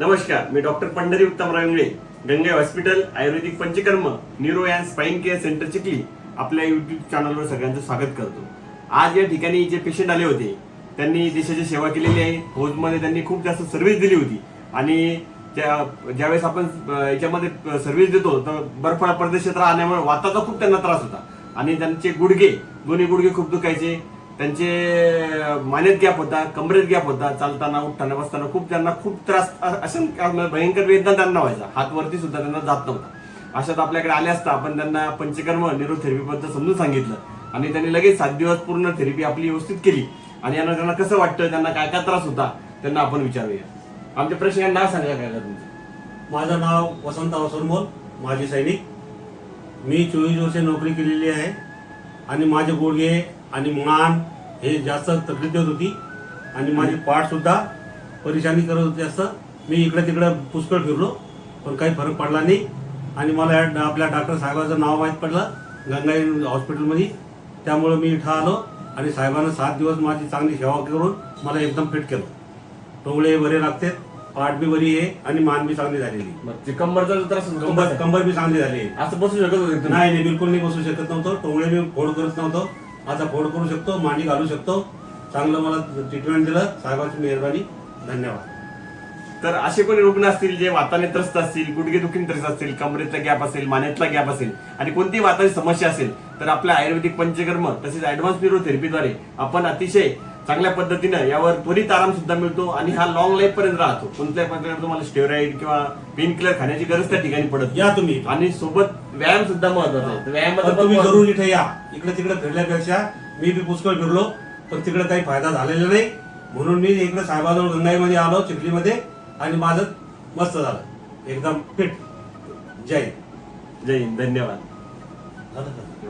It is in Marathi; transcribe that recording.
नमस्कार मी doctor Pandhari Uttam Rangle Gange hospital ayurvedic panchakarma neuro and spine care centre Chikhli आपल्या युट्यूब चॅनलवर सगळ्यांचं स्वागत करतो. आज या ठिकाणी जे पेशंट आले होते त्यांनी देशाची सेवा केलेली आहे. फौजमध्ये त्यांनी खूप जास्त सर्व्हिस दिली होती. आणि त्या ज्यावेळेस आपण याच्यामध्ये सर्व्हिस देतो तर बर्फाळ प्रदेशात राहण्यामुळे वाताचा खूप त्यांना त्रास होता. आणि त्यांचे गुडघे दोन्ही गुडघे खूप दुखायचे. त्यांचे मानेत गॅप होता कमरेत गॅप होता चालताना उठताना बसताना खूप त्यांना खूप त्रास असं भयंकर वेदना त्यांना व्हायचा हातवरती सुद्धा त्यांना जात नव्हता. अशात आपल्याकडे आले असता आपण त्यांना पंचकर्म न्यूरोथेरपी बद्दल समजून सांगितलं. आणि त्यांनी लगेच सात दिवस पूर्ण थेरपी आपली व्यवस्थित केली. आणि यांना त्यांना कसं वाटतं त्यांना काय काय त्रास होता त्यांना आपण विचारूया. आमच्या प्रश्न नाव सांगा काय का तुमचं? माझं नाव वसंत सोनमोल माजी सैनिक. मी चोवीस वर्षे नोकरी केलेली आहे. आणि माझे गुडघे आणि मान हे जास्त तकलीफ देत होती. आणि माझी पाठ सुद्धा परेशानी करत होती जास्त. मी इकडे तिकडे पुष्कळ फिरलो पण काही फरक पडला नाही. आणि मला या- आपल्या डॉक्टर साहेबाचं नाव माहीत पडलं गंगाई हॉस्पिटलमध्ये. त्यामुळे मी इथं आलो आणि साहेबांना सात दिवस माझी चांगली सेवा करून मला एकदम फिट केलं. टोंगळे बरे लागते पाठ बी बरी आहे आणि मान बी चांगली झालेली. कंबरचा त्रास कंबर? कंबर बी चांगली झाली. असं बसू शकत? नाही नाही बिलकुल नाही बसू शकत नव्हतो. टोंगळे मी फोड करत नव्हतो. आता फोड करू शकतो मांडी घालू शकतो. चांगलं मला ट्रीटमेंट दिलं. साहेबांची मेहरबानी. धन्यवाद. तर असे कोणी रुग्ण असतील जे वाताने त्रस्त असतील गुडघे दुखीने त्रस्त असतील कमरेतला गॅप असेल मानेतला गॅप असेल आणि कोणतीही वाताची समस्या असेल तर आपल्या आयुर्वेदिक पंचकर्म तसेच ऍडव्हान्स न्यूरोथेरपीद्वारे आपण अतिशय चांगल्या पद्धतीनं यावर त्वरित आराम सुद्धा मिळतो आणि हा लॉंग लाईफ पर्यंत राहतो. कोणत्याही प्रकारे तुम्हाला स्टेरॉइड किंवा पेन किलर खाण्याची गरज त्या ठिकाणी पडत. या तुम्ही. आणि सोबत व्यायाम सुद्धा महत्त्वाचा आहे. पण तुम्ही पण- जरूर इथे या. इकडे तिकडे फिरल्यापेक्षा मी बी पुष्कळ फिरलो पण तिकडे काही फायदा झालेला नाही. म्हणून मी इकडे साहेबाजवळ गंगाईमध्ये आलो चिखलीमध्ये आणि माझं मस्त झालं. एकदम फिट जय हिंद. जय हिंद. धन्यवाद. झालं का?